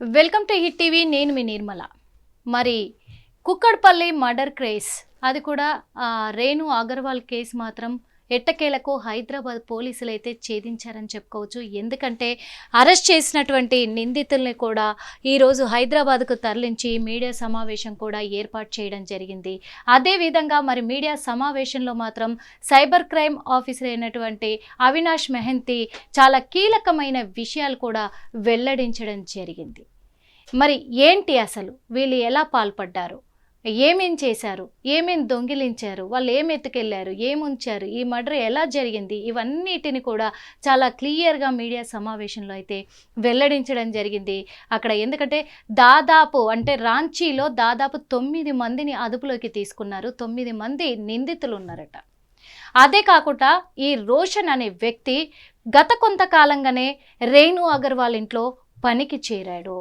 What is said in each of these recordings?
Welcome to hit TV నేను మీ నిర్మల. మరి Kukatpally murder craze అది కూడా రేణు అగర్వాల్ కేసు మాత్రం ఎట్టకేలకు హైదరాబాద్ పోలీసులు అయితే ఛేదించారని చెప్పుకోవచ్చు. ఎందుకంటే అరెస్ట్ చేసినటువంటి నిందితుల్ని కూడా ఈరోజు హైదరాబాద్కు తరలించి మీడియా సమావేశం కూడా ఏర్పాటు చేయడం జరిగింది. అదేవిధంగా మరి మీడియా సమావేశంలో మాత్రం సైబర్ క్రైమ్ ఆఫీసర్ అయినటువంటి అవినాష్ మెహంతి చాలా కీలకమైన విషయాలు కూడా వెల్లడించడం జరిగింది. మరి ఏంటి అసలు? వీళ్ళు ఎలా పాల్పడ్డారు? ఏమేం చేశారు? ఏమేం దొంగిలించారు? వాళ్ళు ఏం ఎత్తుకెళ్ళారు ఏముంచారు ఈ మర్డర్ ఎలా జరిగింది? ఇవన్నిటిని కూడా చాలా క్లియర్గా మీడియా సమావేశంలో అయితే వెల్లడించడం జరిగింది. అక్కడ ఎందుకంటే దాదాపు అంటే రాంచీలో దాదాపు తొమ్మిది మందిని అదుపులోకి తీసుకున్నారు. తొమ్మిది మంది నిందితులు ఉన్నారట అదే కాకుండా ఈ రోషన్ అనే వ్యక్తి గత కొంతకాలంగానే రేణు అగర్వాల్ ఇంట్లో పనికి చేరాడు.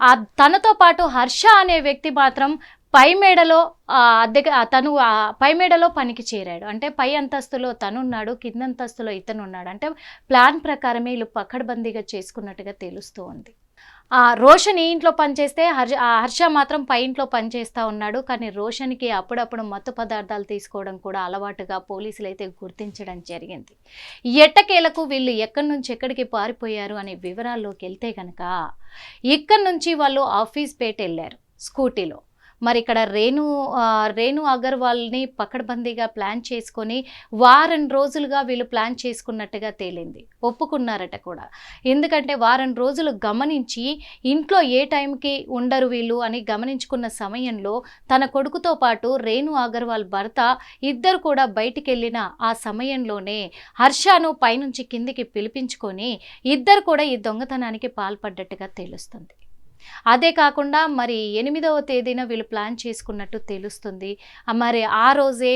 ఆ తనతో పాటు హర్ష అనే వ్యక్తి మాత్రం పై మేడలో అద్దె అద్దెకి తను ఆ పై మేడలో పనికి చేరాడు. అంటే పై అంతస్తులో తను ఉన్నాడు కింద అంతస్తులో ఇతను ఉన్నాడు అంటే ప్లాన్ ప్రకారమే వీళ్ళు పకడ్బందీగా చేసుకున్నట్టుగా తెలుస్తూ ఉంది. ఆ రోషన్ ఈ ఇంట్లో పనిచేస్తే హర్ష ఆ హర్ష మాత్రం పై ఇంట్లో పనిచేస్తూ ఉన్నాడు. కానీ రోషన్కి అప్పుడప్పుడు మత్తు పదార్థాలు తీసుకోవడం కూడా అలవాటుగా పోలీసులు అయితే గుర్తించడం జరిగింది. ఎట్టకేలకు వీళ్ళు ఎక్కడి నుంచి ఎక్కడికి పారిపోయారు అనే వివరాల్లోకి వెళ్తే కనుక ఇక్కడి నుంచి వాళ్ళు ఆఫీస్ పేట వెళ్ళారు స్కూటీలో. మరి ఇక్కడ రేణు రేణు అగర్వాల్ని పకడ్బందీగా ప్లాన్ చేసుకొని వారం రోజులుగా వీళ్ళు ప్లాన్ చేసుకున్నట్టుగా తేలింది. ఒప్పుకున్నారట కూడా. ఎందుకంటే వారం రోజులు గమనించి ఇంట్లో ఏ టైంకి ఉండరు వీళ్ళు అని గమనించుకున్న సమయంలో తన కొడుకుతో పాటు రేణు అగర్వాల్ భర్త ఇద్దరు కూడా బయటికి వెళ్ళిన ఆ సమయంలోనే హర్షను పైనుంచి కిందికి పిలిపించుకొని ఇద్దరు కూడా ఈ దొంగతనానికి పాల్పడ్డట్టుగా తెలుస్తుంది. అదే కాకుండా మరి ఎనిమిదవ తేదీన వీళ్ళు ప్లాన్ చేసుకున్నట్టు తెలుస్తుంది. మరి ఆ రోజే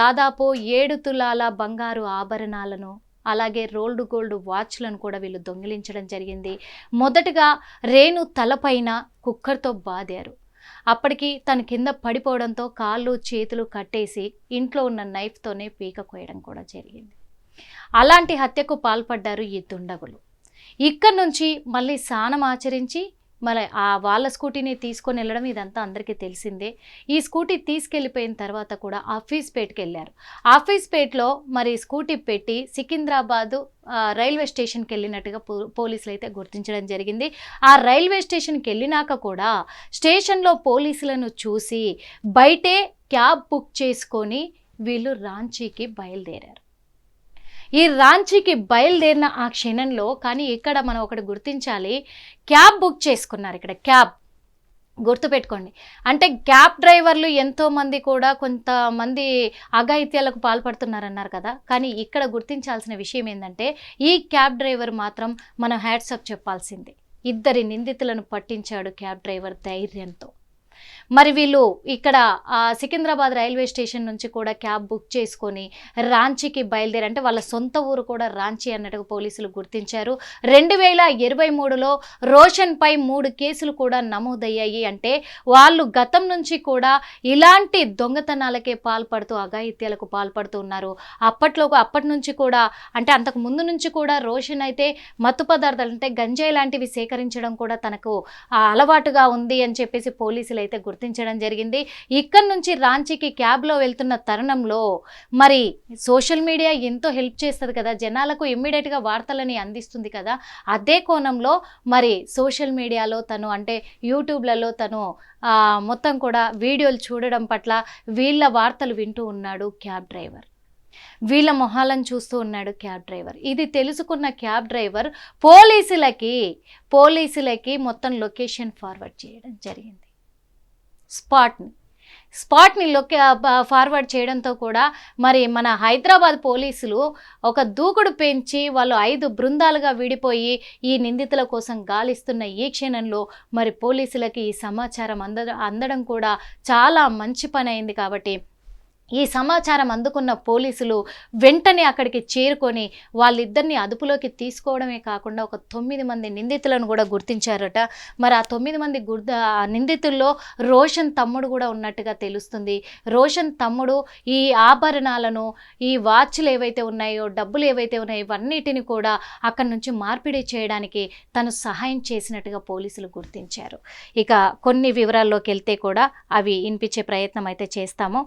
దాదాపు ఏడు తులాల బంగారు ఆభరణాలను అలాగే రోల్డ్ గోల్డ్ వాచ్లను కూడా వీళ్ళు దొంగిలించడం జరిగింది. మొదటగా రేణు తలపైన కుక్కర్తో బాదారు. అప్పటికి తన కింద పడిపోవడంతో కాళ్ళు చేతులు కట్టేసి ఇంట్లో ఉన్న నైఫ్తోనే పీక కోయడం కూడా జరిగింది. అలాంటి హత్యకు పాల్పడ్డారు ఈ దుండగులు. ఇక్కడ నుంచి మళ్ళీ స్నానం ఆచరించి మరి ఆ వాళ్ళ స్కూటీని తీసుకొని వెళ్ళడం ఇదంతా అందరికీ తెలిసిందే. ఈ స్కూటీ తీసుకెళ్ళిపోయిన తర్వాత కూడా ఆఫీస్ పేట్కి వెళ్ళారు. ఆఫీస్ పేట్లో మరి స్కూటీ పెట్టి సికింద్రాబాదు రైల్వే స్టేషన్కి వెళ్ళినట్టుగా పో పోలీసులు అయితే గుర్తించడం జరిగింది. ఆ రైల్వే స్టేషన్కి వెళ్ళినాక కూడా స్టేషన్లో పోలీసులను చూసి బయటే క్యాబ్ బుక్ చేసుకొని వీళ్ళు రాంచీకి బయలుదేరారు. ఈ రాంచీకి బయలుదేరిన ఆ క్షణంలో కానీ ఇక్కడ మనం ఒకటి గుర్తించాలి క్యాబ్ బుక్ చేసుకున్నారు ఇక్కడ క్యాబ్. గుర్తుపెట్టుకోండి. అంటే క్యాబ్ డ్రైవర్లు ఎంతోమంది కూడా కొంతమంది అఘాయిత్యాలకు పాల్పడుతున్నారన్నారు కదా. కానీ ఇక్కడ గుర్తించాల్సిన విషయం ఏంటంటే ఈ క్యాబ్ డ్రైవర్ మాత్రం మనం హ్యాట్సప్ చెప్పాల్సిందే. ఇద్దరి నిందితులను పట్టించాడు క్యాబ్ డ్రైవర్ ధైర్యంతో. మరి వీళ్ళు ఇక్కడ సికింద్రాబాద్ రైల్వే స్టేషన్ నుంచి కూడా క్యాబ్ బుక్ చేసుకొని రాంచీకి బయలుదేరి అంటే వాళ్ళ సొంత ఊరు కూడా రాంచీ అన్నట్టుగా పోలీసులు గుర్తించారు. రెండు వేల ఇరవై మూడులో రోషన్పై మూడు కేసులు కూడా నమోదయ్యాయి. అంటే వాళ్ళు గతం నుంచి కూడా ఇలాంటి దొంగతనాలకే పాల్పడుతూ అఘాయిత్యాలకు పాల్పడుతూ ఉన్నారు. అప్పట్లో అప్పటి నుంచి కూడా అంటే అంతకు ముందు నుంచి కూడా రోషన్ అయితే మత్తు పదార్థాలు అంటే గంజాయి లాంటివి సేకరించడం కూడా తనకు అలవాటుగా ఉంది అని చెప్పేసి పోలీసులు అయితే గుర్తించడం జరిగింది. ఇక్కడ నుంచి రాంచీకి క్యాబ్లో వెళ్తున్న తరుణంలో మరి సోషల్ మీడియా ఎంతో హెల్ప్ చేస్తుంది కదా. జనాలకు ఇమ్మీడియట్గా వార్తలని అందిస్తుంది కదా. అదే కోణంలో మరి సోషల్ మీడియాలో తను అంటే యూట్యూబ్లలో తను మొత్తం కూడా వీడియోలు చూడడం పట్ల వీళ్ళ వార్తలు వింటూ ఉన్నాడు క్యాబ్ డ్రైవర్ వీళ్ళ మొహాలను చూస్తూ ఉన్నాడు క్యాబ్ డ్రైవర్ ఇది తెలుసుకున్న క్యాబ్ డ్రైవర్ పోలీసులకి పోలీసులకి మొత్తం లొకేషన్ ఫార్వర్డ్ చేయడం జరిగింది. స్పాట్ని. స్పాట్ని లొకే ఫార్వర్డ్ చేయడంతో కూడా మరి మన హైదరాబాద్ పోలీసులు ఒక దూకుడు పెంచి వాళ్ళు ఐదు బృందాలుగా విడిపోయి ఈ నిందితుల కోసం గాలిస్తున్న ఈ క్షణంలో మరి పోలీసులకి ఈ సమాచారం అంద అందడం కూడా చాలా మంచి పని అయింది కాబట్టి ఈ సమాచారం అందుకున్న పోలీసులు వెంటనే అక్కడికి చేరుకొని వాళ్ళిద్దరిని అదుపులోకి తీసుకోవడమే కాకుండా ఒక తొమ్మిది మంది నిందితులను కూడా గుర్తించారట. మరి ఆ తొమ్మిది మంది గుర్త ఆ నిందితుల్లో రోషన్ తమ్ముడు కూడా ఉన్నట్టుగా తెలుస్తుంది. రోషన్ తమ్ముడు ఈ ఆభరణాలను ఈ వాచ్లు ఏవైతే ఉన్నాయో డబ్బులు ఏవైతే ఉన్నాయో ఇవన్నిటిని కూడా అక్కడి నుంచి మార్పిడి చేయడానికి తను సహాయం చేసినట్టుగా పోలీసులు గుర్తించారు. ఇక కొన్ని వివరాల్లోకి వెళ్తే కూడా అవి వినిపించే ప్రయత్నం అయితే చేస్తాము.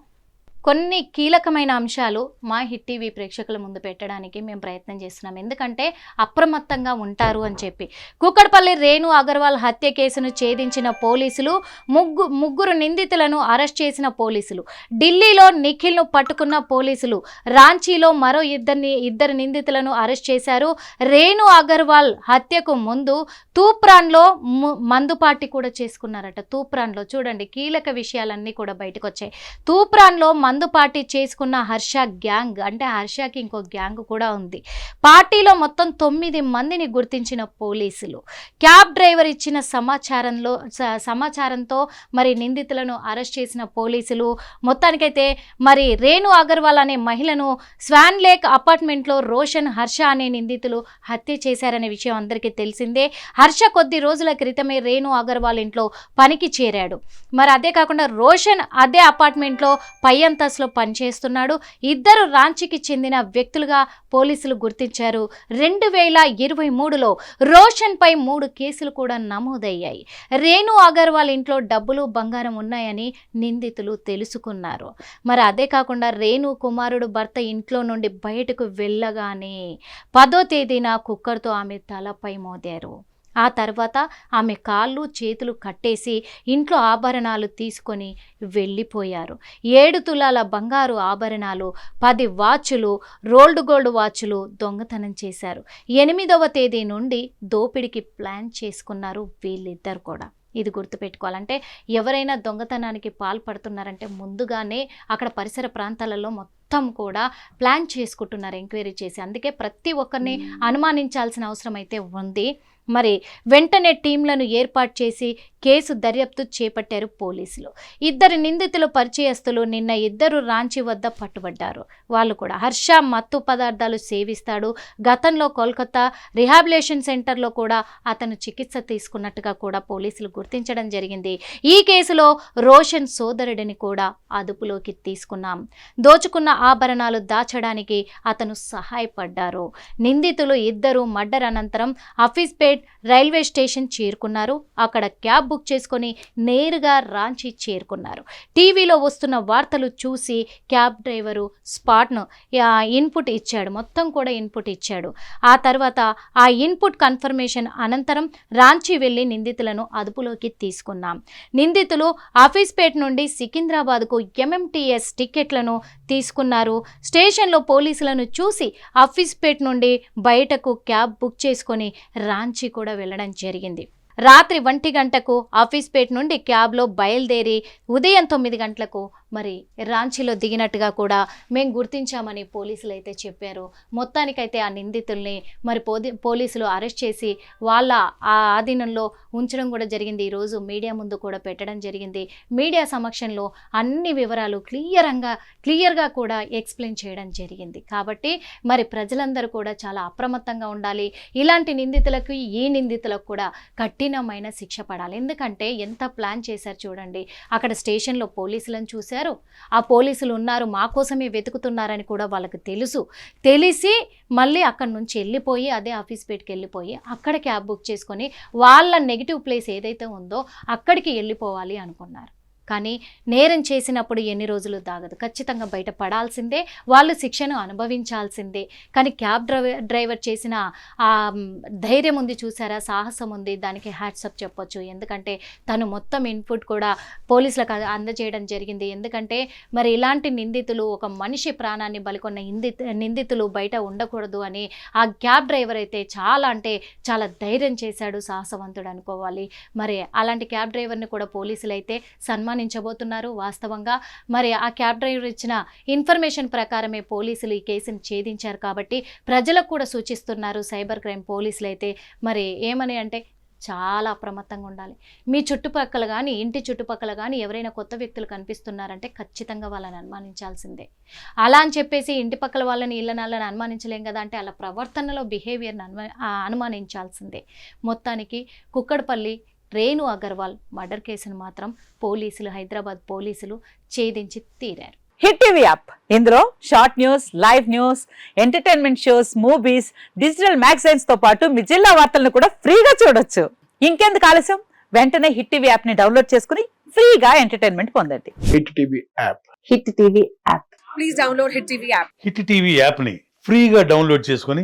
కొన్ని కీలకమైన అంశాలు మా హిట్ టీవీ ప్రేక్షకుల ముందు పెట్టడానికి మేము ప్రయత్నం చేస్తున్నాం. ఎందుకంటే అప్రమత్తంగా ఉంటారు అని చెప్పి. కూకట్పల్లి రేణు అగర్వాల్ హత్య కేసును ఛేదించిన పోలీసులు ముగ్గు ముగ్గురు నిందితులను అరెస్ట్ చేసిన పోలీసులు ఢిల్లీలో నిఖిల్ను పట్టుకున్న పోలీసులు రాంచీలో మరో ఇద్దరిని ఇద్దరు నిందితులను అరెస్ట్ చేశారు. రేణు అగర్వాల్ హత్యకు ముందు తూప్రాన్లో ము- మందుపాటి కూడా చేసుకున్నారట. తూప్రాన్లో చూడండి కీలక విషయాలన్నీ కూడా బయటకు వచ్చాయి తూప్రాన్లో మందు పార్టీ చేసుకున్న హర్ష గ్యాంగ్ అంటే హర్షకి ఇంకో గ్యాంగ్ కూడా ఉంది. పార్టీలో మొత్తం తొమ్మిది మందిని గుర్తించిన పోలీసులు. క్యాబ్ డ్రైవర్ ఇచ్చిన సమాచారంలో స- సమాచారంతో మరి నిందితులను అరెస్ట్ చేసిన పోలీసులు. మొత్తానికైతే మరి రేణు అగర్వాల్ అనే మహిళను స్వాన్ లేక్ అపార్ట్మెంట్లో రోషన్ హర్ష అనే నిందితులు హత్య చేశారనే విషయం అందరికీ తెలిసిందే. హర్ష కొద్ది రోజుల క్రితమే రేణు అగర్వాల్ ఇంట్లో పనికి చేరాడు. మరి అదే కాకుండా రోషన్ అదే అపార్ట్మెంట్లో పై అంత అంతస్తులో పనిచేస్తున్నాడు. ఇద్దరు రాంచీకి చెందిన వ్యక్తులుగా పోలీసులు గుర్తించారు. రెండు వేల ఇరవై మూడులో రోషన్ పై మూడు కేసులు కూడా నమోదయ్యాయి. రేణు అగర్వాల్ ఇంట్లో డబ్బులు బంగారం ఉన్నాయని నిందితులు తెలుసుకున్నారు. మరి అదే కాకుండా రేణు కుమారుడు భర్త ఇంట్లో నుండి బయటకు వెళ్ళగానే పదో తేదీన కుక్కర్తో ఆమె తలపై మోదారు. ఆ తర్వాత ఆమె కాళ్ళు చేతులు కట్టేసి ఇంట్లో ఆభరణాలు తీసుకొని వెళ్ళిపోయారు. ఏడు తులాల బంగారు ఆభరణాలు పది వాచులు రోల్డ్ గోల్డ్ వాచులు దొంగతనం చేశారు. ఎనిమిదవ తేదీ నుండి దోపిడికి ప్లాన్ చేసుకున్నారు వీళ్ళిద్దరు కూడా. ఇది గుర్తుపెట్టుకోవాలంటే ఎవరైనా దొంగతనానికి పాల్పడుతున్నారంటే ముందుగానే అక్కడ పరిసర ప్రాంతాలలో మొత్తం కూడా ప్లాన్ చేసుకుంటున్నారు ఎంక్వైరీ చేసి. అందుకే ప్రతి ఒక్కరిని అనుమానించాల్సిన అవసరం అయితే ఉంది. మరి వెంటనే టీంలను ఏర్పాటు చేసి కేసు దర్యాప్తు చేపట్టారు పోలీసులు. ఇద్దరు నిందితులు పరిచయస్తులు నిన్న ఇద్దరు రాంచీ వద్ద పట్టుబడ్డారు. వాళ్ళు కూడా హర్ష మత్తు పదార్థాలు సేవిస్తాడు. గతంలో కోల్కతా రిహాబిలేషన్ సెంటర్లో కూడా అతను చికిత్స తీసుకున్నట్టుగా కూడా పోలీసులు గుర్తించడం జరిగింది. ఈ కేసులో రోషన్ సోదరుడిని కూడా అదుపులోకి తీసుకున్నాం. దోచుకున్న ఆభరణాలు దాచడానికి అతను సహాయపడ్డారు. నిందితులు ఇద్దరు మర్డర్ అనంతరం హఫీజ్పేట్ రైల్వే స్టేషన్ చేరుకున్నారు. అక్కడ క్యాబ్ బుక్ చేసుకొని నేరుగా రాంచీ చేరుకున్నారు. టీవీలో వస్తున్న వార్తలు చూసి క్యాబ్ డ్రైవరు స్పాట్ను ఇన్పుట్ ఇచ్చాడు. మొత్తం కూడా ఇన్పుట్ ఇచ్చాడు. ఆ తర్వాత ఆ ఇన్పుట్ కన్ఫర్మేషన్ అనంతరం రాంచీ వెళ్ళి నిందితులను అదుపులోకి తీసుకున్నాం. నిందితులు ఆఫీస్పేట్ నుండి సికింద్రాబాద్కు ఎంఎంటీఎస్ టికెట్లను తీసుకున్నారు. స్టేషన్లో పోలీసులను చూసి ఆఫీస్పేట్ నుండి బయటకు క్యాబ్ బుక్ చేసుకొని రాంచీ కూడా వెళ్ళడం జరిగింది. రాత్రి ఒంటి గంటకు ఆఫీస్పేట్ నుండి క్యాబ్లో బయలుదేరి ఉదయం తొమ్మిది గంటలకు మరి రాంచీలో దిగినట్టుగా కూడా మేము గుర్తించామని పోలీసులు అయితే చెప్పారు. మొత్తానికైతే ఆ నిందితుల్ని మరి పోది పోలీసులు అరెస్ట్ చేసి వాళ్ళ ఆ ఆధీనంలో ఉంచడం కూడా జరిగింది. ఈరోజు మీడియా ముందు కూడా పెట్టడం జరిగింది. మీడియా సమక్షంలో అన్ని వివరాలు క్లియరంగా క్లియర్గా కూడా ఎక్స్ప్లెయిన్ చేయడం జరిగింది. కాబట్టి మరి ప్రజలందరూ కూడా చాలా అప్రమత్తంగా ఉండాలి. ఇలాంటి నిందితులకు ఈ నిందితులకు కూడా కఠినమైన శిక్ష పడాలి. ఎందుకంటే ఎంత ప్లాన్ చేశారు చూడండి. అక్కడ స్టేషన్లో పోలీసులను చూశారు. ఆ పోలీసులు ఉన్నారు మా కోసమే వెతుకుతున్నారని కూడా వాళ్ళకి తెలుసు. తెలిసి మళ్ళీ అక్కడి నుంచి వెళ్ళిపోయి అదే ఆఫీస్ పేటికి వెళ్ళిపోయి అక్కడ క్యాబ్ బుక్ చేసుకొని వాళ్ళ నెగిటివ్ ప్లేస్ ఏదైతే ఉందో అక్కడికి వెళ్ళిపోవాలి అనుకున్నారు. కానీ నేరం చేసినప్పుడు ఎన్ని రోజులు దాగదు ఖచ్చితంగా బయట పడాల్సిందే వాళ్ళు శిక్షను అనుభవించాల్సిందే. కానీ క్యాబ్ డ్రైవర్ డ్రైవర్ చేసిన ఆ ధైర్యం ఉంది చూసారా? సాహసం ఉంది. దానికి హ్యాట్సప్ చెప్పొచ్చు. ఎందుకంటే తను మొత్తం ఇన్పుట్ కూడా పోలీసులకు అందజేయడం జరిగింది. ఎందుకంటే మరి ఇలాంటి నిందితులు ఒక మనిషి ప్రాణాన్ని బలికొన్న నింది నిందితులు బయట ఉండకూడదు అని ఆ క్యాబ్ డ్రైవర్ అయితే చాలా అంటే చాలా ధైర్యం చేశాడు సాహసవంతుడు అనుకోవాలి. మరి అలాంటి క్యాబ్ డ్రైవర్ని కూడా పోలీసులు అయితే సన్మానించబోతున్నారు వాస్తవంగా మరి ఆ క్యాబ్ డ్రైవర్ ఇచ్చిన ఇన్ఫర్మేషన్ ప్రకారమే పోలీసులు ఈ కేసును ఛేదించారు కాబట్టి ప్రజలకు కూడా సూచిస్తున్నారు సైబర్ క్రైమ్ పోలీసులు అయితే మరి ఏమని అంటే చాలా అప్రమత్తంగా ఉండాలి. మీ చుట్టుపక్కల కానీ ఇంటి చుట్టుపక్కల కానీ ఎవరైనా కొత్త వ్యక్తులు కనిపిస్తున్నారంటే ఖచ్చితంగా వాళ్ళని అనుమానించాల్సిందే. అలా అని చెప్పేసి ఇంటి పక్కల వాళ్ళని ఇళ్ళ అనుమానించలేం కదా అంటే అలా ప్రవర్తనలో బిహేవియర్ని అనుమా అనుమానించాల్సిందే. మొత్తానికి కుక్కడపల్లి రేణు అగర్వాల్ మర్డర్ కేసును మాత్రం పోలీసులు హైదరాబాద్ పోలీసులు ఛేదించి తీరారు. Hit TV app. ఇందులో short news live news entertainment shows movies digital మ్యాగజైన్స్తో పాటు మీ జిల్లా వార్తలను కూడా ఫ్రీగా చూడొచ్చు. ఇంకెందుకు ఆలస్యం? వెంటనే హిట్ టీవీ యాప్ని డౌన్లోడ్ చేసుకుని ఫ్రీగా ఎంటర్టైన్మెంట్ పొందండి. Hit TV app. Hit TV app. Please download Hit TV app. Hit TV యాప్ని ఫ్రీగా డౌన్లోడ్ చేసుకొని